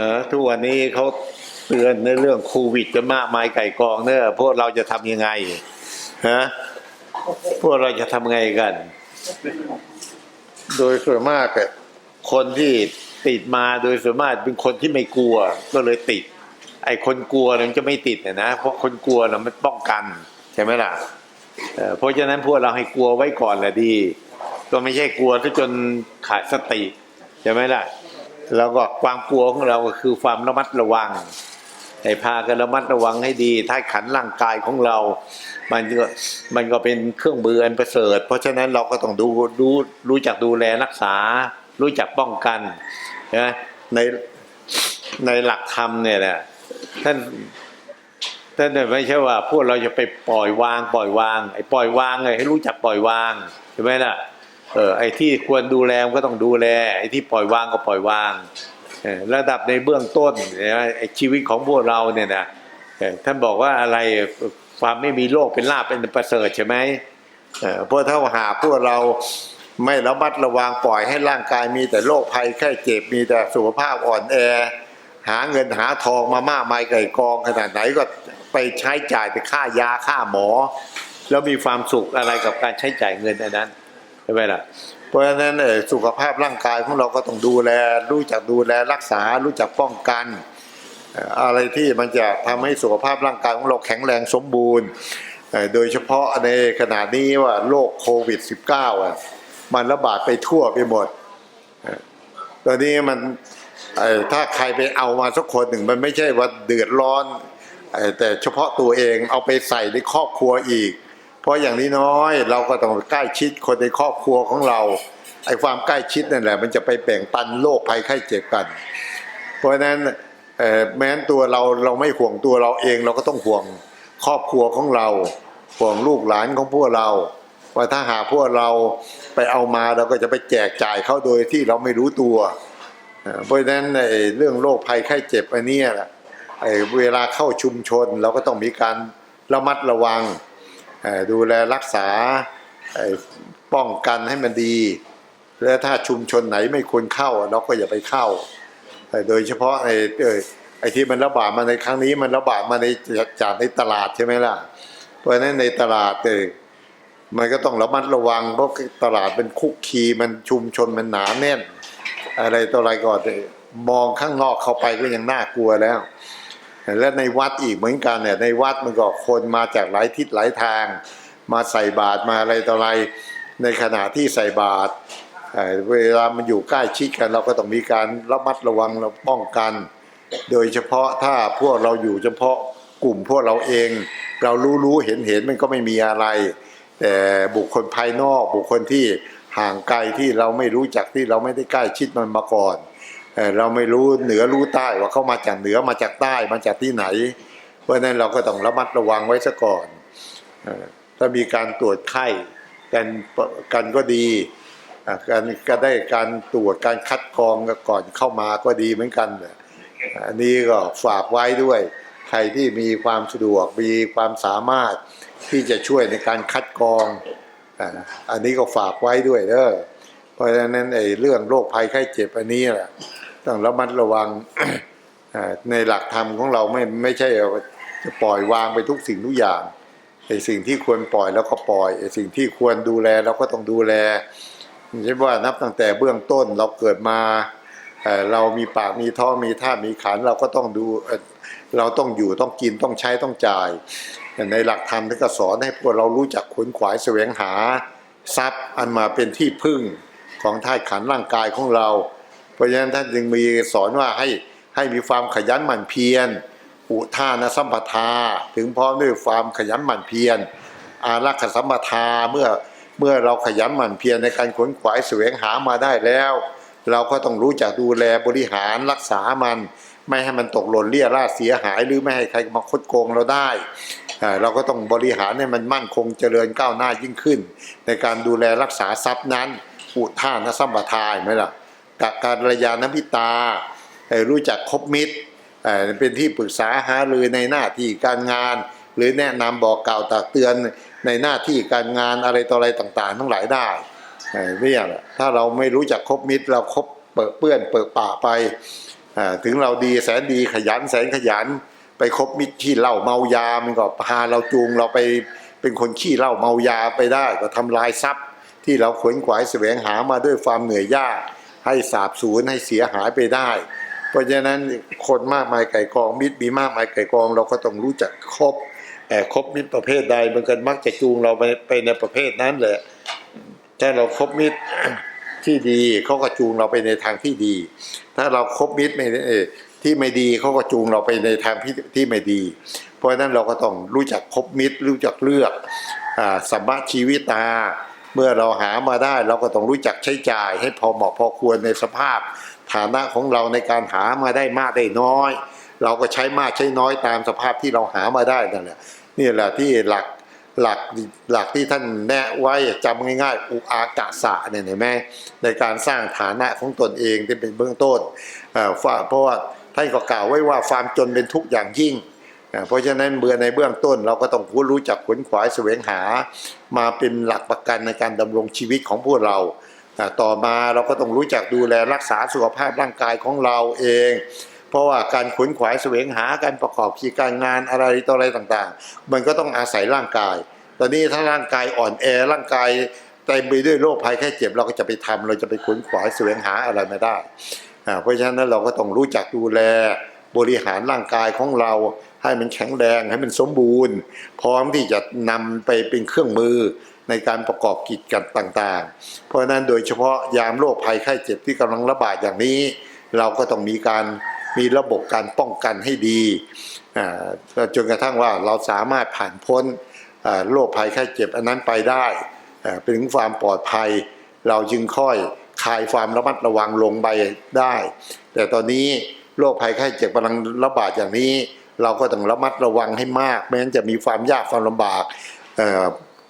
ฮะทุกวันนี้เขาเตือนในเรื่องโควิดจะมากมายไก่กองเนี่ยพวกเราจะทำยังไงฮะพวกเราจะทำไงกัน โดยส่วนมากคนที่ติดมาโดยส่วนมากเป็นคนที่ไม่กลัวก็เลยติด ไอ้คนกลัวมันจะไม่ติดนะนะเพราะคนกลัวนะมันป้องกันใช่ไหมล่ะเพราะฉะนั้นพวกเราให้กลัวไว้ก่อนแหละดี ก็ไม่ใช่กลัวจนขาดสติใช่ไหมล่ะ แล้วก็ความกลัวของเราก็คือความระมัดระวังให้พากันระมัดระวังให้ดีถ้าขันร่างกายของเรา มันก็มันก็เป็นเครื่องมืออันประเสริฐ เพราะฉะนั้นเราก็ต้องดูรู้รู้จักดูแลรักษา รู้จักป้องกันนะในในหลักธรรมเนี่ยนะท่านท่านไม่ใช่ว่าพวกเราจะไปปล่อยวาง ปล่อยวางไอ้ปล่อยวางไงให้รู้จักปล่อยวางใช่ไหมล่ะ เออไอ้ที่ควรดูแลก็ต้องดูแล ไอ้ที่ปล่อยวางก็ปล่อยวางระดับในเบื้องต้นเนี่ยไอ้ชีวิตของพวกเราเนี่ยนะท่านบอกว่าอะไรความไม่มีโรคเป็นลาภเป็นประเสริฐใช่ไหมเพราะถ้าหาพวกเราไม่ระมัดระวังปล่อยให้ร่างกายมีแต่โรคภัยแค่เจ็บมีแต่สุขภาพอ่อนแอ หาเงินหาทองมามากมายไก่กองขนาดไหนก็ไปใช้จ่ายไปค่ายาค่าหมอ แล้วมีความสุขอะไรกับการใช้จ่ายเงินอันนั้น ช่ไหมล่ะ เพราะฉะนั้นเออสุขภาพร่างกายของเราก็ต้องดูแล รู้จักดูแลรักษา รู้จักป้องกัน อะไรที่มันจะทำให้สุขภาพร่างกายของเราแข็งแรงสมบูรณ์ โดยเฉพาะในขณะนี้ว่าโรคโควิด -19 อะมันระบาดไปทั่วไปหมด ตอนนี้มันถ้าใครไปเอามาสักคนหนึ่งมันไม่ใช่ว่าเดือดร้อน แต่เฉพาะตัวเองเอาไปใส่ในครอบครัวอีก เพราะอย่างนี้น้อยเราก็ต้องใกล้ชิดคนในครอบครัวของเราไอ้ความใกล้ชิดนั่นแหละ มันจะไปแบ่งปันโรคภัยไข้เจ็บกัน เพราะฉะนั้นแม้นตัวเราเราไม่ห่วงตัวเราเอง เราก็ต้องห่วงครอบครัวของเรา ห่วงลูกหลานของพวกเรา ว่าถ้าหาพวกเราไปเอามาเราก็จะไปแจกจ่ายเขาโดยที่เราไม่รู้ตัว เพราะฉะนั้นไอ้เรื่องโรคภัยไข้เจ็บอันนี้เวลาเข้าชุมชนเราก็ต้องมีการระมัดระวัง ดูแลรักษาป้องกันให้มันดี และถ้าชุมชนไหนไม่ควรเข้าเราก็อย่าไปเข้า โดยเฉพาะไอ้ไอ้ที่มันระบาดมาในครั้งนี้มันระบาดมาในจากในตลาดใช่ไหมล่ะ เพราะฉะนั้นในตลาดเออมันก็ต้องระมัดระวังเพราะตลาดเป็นคุกคีมันชุมชนมันหนาแน่น อะไรต่ออะไรก่อนเออมองข้างนอกเข้าไปก็ยังน่ากลัวแล้ว และในวัดอีกเหมือนกันเนี่ยในวัดมันก็คนมาจากหลายทิศหลายทาง มาใส่บาตรมาอะไรต่ออะไรในขณะที่ใส่บาตรเเวลามันอยู่ใกล้ชิดกัน เราก็ต้องมีการระมัดระวังเราป้องกัน โดยเฉพาะถ้าพวกเราอยู่เฉพาะกลุ่มพวกเราเอง เรารู้รู้เห็นเห็นมันก็ไม่มีอะไร แต่บุคคลภายนอกบุคคลที่ห่างไกลที่เราไม่รู้จักที่เราไม่ได้ใกล้ชิดมันมาก่อน เราไม่รู้เหนือรู้ใต้ว่าเขามาจากเหนือมาจากใต้มาจากที่ไหน เพราะนั้นเราก็ต้องระมัดระวังไว้ซะก่อนถ้ามีการตรวจไข้กันกันก็ดีการก็ได้การตรวจการคัดกรองก่อนเข้ามาก็ดีเหมือนกันอันนี้ก็ฝากไว้ด้วย ใครที่มีความสะดวกมีความสามารถที่จะช่วยในการคัดกรองอันนี้ก็ฝากไว้ด้วยเด้อเพราะฉะนั้นไอ้เรื่องโรคภัยไข้เจ็บอันนี้แหละ ต้องระมัดระวังในหลักธรรมของเราไม่ไม่ใช่จะปล่อยวางไปทุกสิ่งทุกอย่างไอ้สิ่งที่ควรปล่อยแล้วก็ปล่อยไอ้สิ่งที่ควรดูแลเราก็ต้องดูแลไม่ใช่ว่านับตั้งแต่เบื้องต้นเราเกิดมาเรามีปากมีท้องมีท่ามีขันเราก็ต้องดูเราต้องอยู่ต้องกินต้องใช้ต้องจ่าย ในหลักธรรมท่านก็สอนให้พวกเรารู้จักขวนขวายแสวงหาทรัพย์อันมาเป็นที่พึ่งของธาขันร่างกายของเรา ราะฉะนั้นท่านจึงมีสอนว่าให้ให้มีความขยันหมั่นเพียร อุทานสัมปทา ถึงพร้อมด้วยความขยันหมั่นเพียร อารักขสัมปทาเมื่อเมื่อเราขยันหมั่นเพียรในการขนขวายแสวงหามาได้แล้ว เราก็ต้องรู้จักดูแลบริหารรักษามัน ไม่ให้มันตกหล่นเลี่ยราดเสียหายหรือไม่ให้ใครมาคดโกงเราได้เราก็ต้องบริหารให้มันมั่นคงเจริญก้าวหน้ายิ่งขึ้น ในการดูแลรักษาทรัพย์นั้นอุท่านสัมปทานไหมล่ะ กะการระยานพิตา รู้จักคบมิตร เป็นที่ปรึกษาหารือในหน้าที่การงาน หรือแนะนำบอกกล่าวตักเตือนในหน้าที่การงานอะไรต่ออะไรต่างๆ ทั้งหลายได้เอ่อเนี่ยแหละถ้าเราไม่รู้จักคบมิตร เราคบเปิดเปื้อนเปิดปะไป ถึงเราดีแสนดีขยันแสนขยัน ไปคบมิตรที่เหล้าเมายา มันก็พาเราจูงเราไปเป็นคนขี้เหล้าเมายาไปได้ ก็ทำลายทรัพย์ที่เราขวนขวายแสวงหามาด้วยความเหนื่อยยาก ให้สาบสูญให้เสียหายไปได้ เพราะฉะนั้นคนมากมายไก่กองมิตรมีมากมายไก่กอง เราก็ต้องรู้จักคบแต่คบมิตรประเภทใดมันก็มักจะจูงเราไปไปในประเภทนั้นแหละถ้าเราคบมิตรที่ดีเขาก็จูงเราไปในทางที่ดี ถ้าเราคบมิตรไม่ที่ไม่ดีเขาก็จูงเราไปในทางที่ที่ไม่ดี เพราะฉะนั้นเราก็ต้องรู้จักคบมิตร รู้จักเลือกอสัมมาชีวิตา เมื่อเราหามาได้เราก็ต้องรู้จักใช้จ่าย ให้พอเหมาะพอควรในสภาพ ฐานะของเราในการหามาได้มากได้น้อย เราก็ใช้มากใช้น้อยตามสภาพที่เราหามาได้นั่นแหละนี่แหละที่หลักหลักหลักที่ท่านแนะไว้จำง่ายๆ อุอากะสะเนี่ยเห็นไหมในการสร้างฐานะของตนเองที่เป็นเบื้องต้นเอ่อว่าเพราะว่าท่านก็กล่าวไว้ว่าความจนเป็นทุกข์อย่างยิ่ง เพราะฉะนั้นเบื่อในเบื้องต้นเราก็ต้องรู้จักขวนขวายแสวงหา มาเป็นหลักประกันในการดำรงชีวิตของพวกเรา ต่อมาเราก็ต้องรู้จักดูแลรักษาสุขภาพร่างกายของเราเอง เพราะว่าการขวนขวายแสวงหาการประกอบกิจการงานอะไรต่ออะไรต่างๆ มันก็ต้องอาศัยร่างกาย ตอนนี้ถ้าร่างกายอ่อนแอร่างกายเต็มไปด้วยโรคภัยแค่เจ็บเราก็จะไปทำเราจะไปขวนขวายแสวงหาอะไรไม่ได้ เพราะฉะนั้นเราก็ต้องรู้จักดูแล บริหารร่างกายของเรา ให้มันแข็งแรงให้มันสมบูรณ์ พร้อมที่จะนำไปเป็นเครื่องมือในการประกอบกิจการต่างๆ เพราะฉะนั้นโดยเฉพาะยามโรคภัยไข้เจ็บที่กำลังระบาดอย่างนี้ เราก็ต้องมีการมีระบบการป้องกันให้ดีจนกระทั่งว่าเราสามารถผ่านพ้นโรคภัยไข้เจ็บอันนั้นไปได้เป็นถึงความปลอดภัย เราจึงค่อยคลายความระมัดระวังลงไปได้ แต่ตอนนี้ โรคภัยไข้เจ็บกำลังระบาดอย่างนี้ เราก็ต้องระมัดระวังให้มากแม้นจะมีความยากความลำบากเ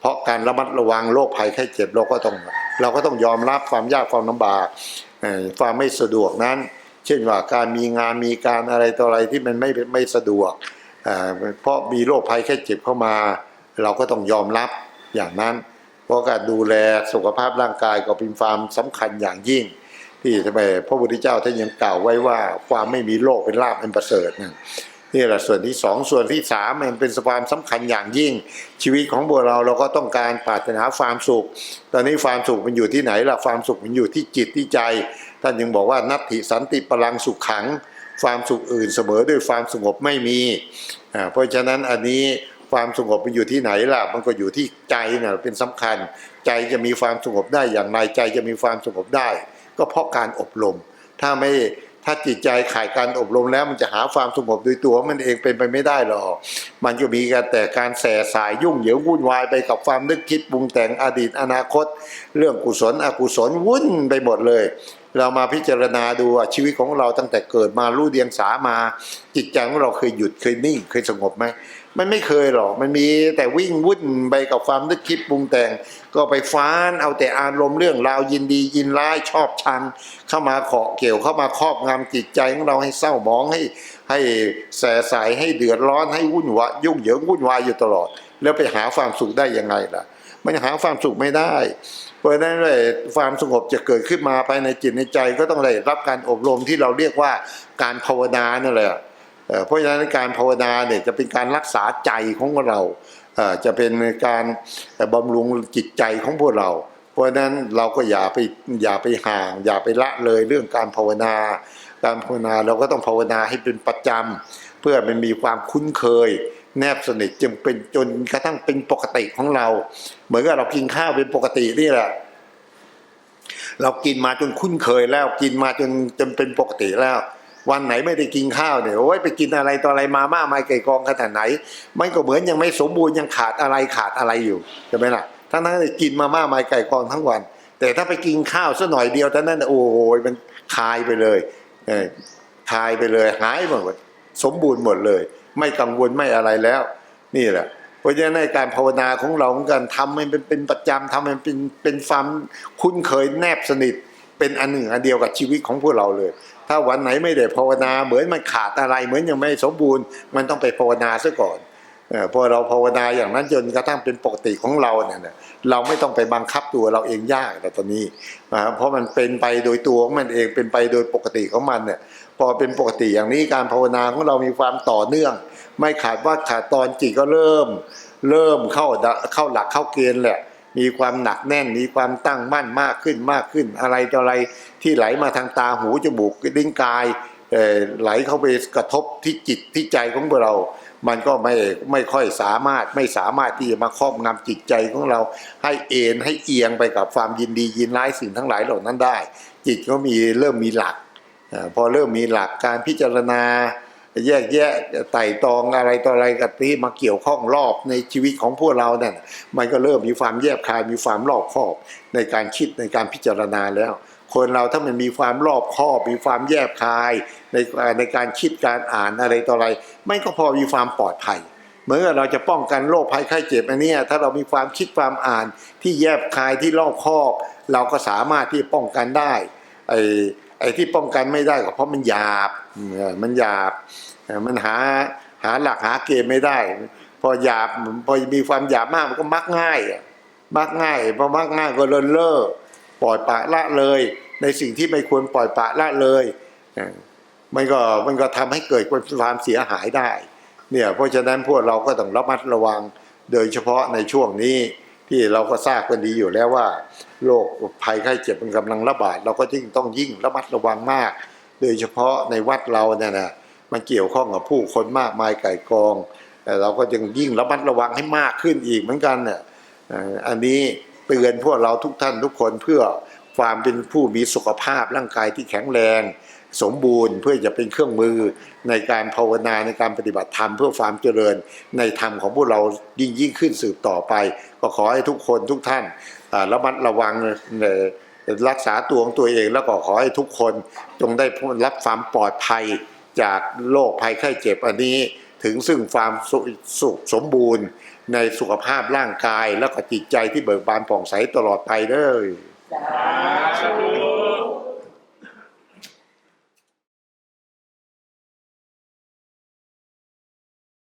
เพราะการระมัดระวังโรคภัยไข้เจ็บเราก็ต้องเราก็ต้องยอมรับความยากความลำบากความไม่สะดวกนั้น เช่นว่าการมีงานมีการอะไรต่ออะไรที่มันไม่ไม่สะดวกเเพราะมีโรคภัยแค่เจ็บเข้ามา เราก็ต้องยอมรับอย่างนั้น เพราะการดูแลสุขภาพร่างกายก็เป็นความสำคัญอย่างยิ่ง ที่ทำไมพระพุทธเจ้าท่านยังกล่าวไว้ว่าความไม่มีโรคเป็นลาภเป็นประเสริฐนั่นนี่แหละส่วนที่สองส่วนที่สามมันเป็นความสำคัญอย่างยิ่ง ชีวิตของพวกเราเราก็ต้องการปรารถนาความสุข ตอนนี้ความสุขมันอยู่ที่ไหนล่ะความสุขมันอยู่ที่จิตที่ใจ ท่านยังบอกว่านัตถิสันติพลังสุขขัง ความสุขอื่นเสมอด้วยความสงบไม่มีเพราะฉะนั้นอันนี้ความสงบมันอยู่ที่ไหนล่ะ มันก็อยู่ที่ใจน่ะเป็นสำคัญ ใจจะมีความสงบได้อย่างไรใจจะมีความสงบได้ ก็เพราะการอบรม ถ้าไม่ถ้าจิตใจขาดการอบรมแล้วมันจะหาความสงบโดยตัวมันเองเป็นไปไม่ได้หรอก มันก็มีกันแต่การแส่สายยุ่งเหยิงวุ่นวายไปกับความนึกคิดปรุงแต่งอดีตอนาคต เรื่องกุศลอกุศลวุ่นไปหมดเลย เรามาพิจารณาดูชีวิตของเราตั้งแต่เกิดมารู้เดียงสามา จิตใจของเราเคยหยุดเคยนิ่งเคยสงบไหม มันไม่เคยหรอก มันมีแต่วิ่งวุ่นไปกับความนึกคิดปรุงแต่ง ก็ไปฟ้านเอาแต่อารมณ์เรื่องราวยินดียินร้ายชอบชัง เข้ามาเกาะเกี่ยวเข้ามาครอบงำจิตใจของเราให้เศร้าหมองให้ให้แสสายให้เดือดร้อนให้วุ่นวายยุ่งเหยิงวุ่นวายอยู่ตลอด แล้วไปหาความสุขได้ยังไงล่ะ มันหาความสุขไม่ได้ เพราะนั้นเลยความสงบจะเกิดขึ้นมาภายในจิตในใจก็ต้องได้รับการอบรมที่เราเรียกว่าการภาวนานั่นแหละ เพราะฉะนั้นการภาวนาเนี่ยจะเป็นการรักษาใจของเราจะเป็นการบำรุงจิตใจของพวกเรา เพราะฉะนั้นเราก็อย่าไปอย่าไปห่าง อย่าไปละเลยเรื่องการภาวนา การภาวนาเราก็ต้องภาวนาให้เป็นประจำเพื่อมันมีความคุ้นเคย แนบสนิทจึงเป็นจนกระทั่งเป็นปกติของเรา เหมือนกับเรากินข้าวเป็นปกตินี่แหละเรากินมาจนคุ้นเคยแล้วกินมาจนจนเป็นปกติแล้ว วันไหนไม่ได้กินข้าวเนี่ยโอ้ยไปกินอะไรต่ออะไรมามามายไก่กองขนาดไหน มันก็เหมือนยังไม่สมบูรณ์ยังขาดอะไรขาดอะไรอยู่ใช่ไหมล่ะทั้งนั้นกินมามามายไก่กองทั้งวัน แต่ถ้าไปกินข้าวสักหน่อยเดียวท่านั้นน่ะโอ้โหมันคายไปเลยเออคายไปเลยหายหมดสมบูรณ์หมดเลย ไม่กังวลไม่อะไรแล้ว นี่แหละเพราะฉะนั้นในการภาวนาของเราเหมือนกันทำให้เป็นเป็นประจำทำให้เป็นเป็นความคุ้นเคยแนบสนิท เป็นอันหนึ่งอันเดียวกับชีวิตของพวกเราเลย ถ้าวันไหนไม่ได้ภาวนาเหมือนมันขาดอะไรเหมือนยังไม่สมบูรณ์ มันต้องไปภาวนาซะก่อนอพอเราภาวนาอย่างนั้นจนกระทั่งเป็นปกติของเราเนี่ยเราไม่ต้องไปบังคับตัวเราเองยากแต่ตอนนี้นะเพราะมันเป็นไปโดยตัวของมันเองเป็นไปโดยปกติของมันเนี่ยพอเป็นปกติอย่างนี้การภาวนาของเรามีความต่อเนื่อง ไม่ขาดว่าขาดตอนจิตก็เริ่ม เริ่มเข้าดเข้าหลักเข้าเกณฑ์แหละ มีความหนักแน่นมีความตั้งมั่นมากขึ้นมากขึ้น อะไรต่ออะไรที่ไหลมาทางตาหูจมูกลิ้นกายไหลเข้าไปกระทบที่จิตที่ใจของเรา มันก็ไม่ไม่ค่อยสามารถไม่สามารถที่จะมาครอบงำจิตใจของเราให้เอ็นให้เอียงไปกับความยินดียินร้ายสิ่งทั้งหลายเหล่านั้นได้ จิตก็มีเริ่มมีหลัก พอเริ่มมีหลักการพิจารณา แยกแยะไต่ตองอะไรต่ออะไรกับที่มาเกี่ยวข้องรอบในชีวิตของพวกเราเนี่ยมันก็เริ่มมีความแยบคายมีความรอบคอบในการคิดในการพิจารณาแล้ว คนเราถ้ามันมีความรอบคอบ มีความแยบคายในในการคิดการอ่านอะไรต่ออะไรไม่ก็พอมีความปลอดภัยเหมื่อนเราจะป้องกันโรคภัยไข้เจ็บอันนี้ถ้าเรามีความคิดความอ่านที่แยบคายที่รอบคอบ เราก็สามารถที่ป้องกันได้ไอ้ไอ้ที่ป้องกันไม่ได้ก็เพราะมันหยาบ มันหยาบมันหาหาหลักหาเกณฑ์ไม่ได้ พอหยาบพอมีความหยาบมากมันก็มักง่ายมักง่ายพอมักง่ายก็เลินเล่อปล่อยปละละเลย ในสิ่งที่ไม่ควรปล่อยปละละเลยมันก็มันก็ทำให้เกิดความเสียหายได้ เนี่ยเพราะฉะนั้นพวกเราก็ต้องระมัดระวังโดยเฉพาะในช่วงนี้ที่เราก็ทราบกันดีอยู่แล้วว่าโรคภัยไข้เจ็บมันกำลังระบาด เราก็ยิ่งต้องยิ่งระมัดระวังมาก โดยเฉพาะในวัดเราเนี่ยนะมันเกี่ยวข้องกับผู้คนมากมายไก่กองแต่เราก็ยังยิ่งระมัดระวังให้มากขึ้นอีกเหมือนกันเนี่ยอันนี้เตือนพวกเราทุกท่านทุกคนเพื่อความเป็นผู้มีสุขภาพร่างกายที่แข็งแรง สมบูรณ์เพื่อจะเป็นเครื่องมือในการภาวนาในการปฏิบัติธรรมเพื่อความเจริญในธรรมของพวกเรายิ่งยิ่งขึ้นสืบต่อไป ก็ขอให้ทุกคนทุกท่านระมัดระวังเอ่อ รักษาตัวของตัวเองแล้วก็ขอให้ทุกคนจงได้รับความปลอดภัยจากโรคภัยไข้เจ็บอันนี้ถึงซึ่งความสุสุขสมบูรณ์ในสุขภาพร่างกาย แล้วก็จิตใจที่เบิกบานผ่องใสตลอดไปเลยสาธุ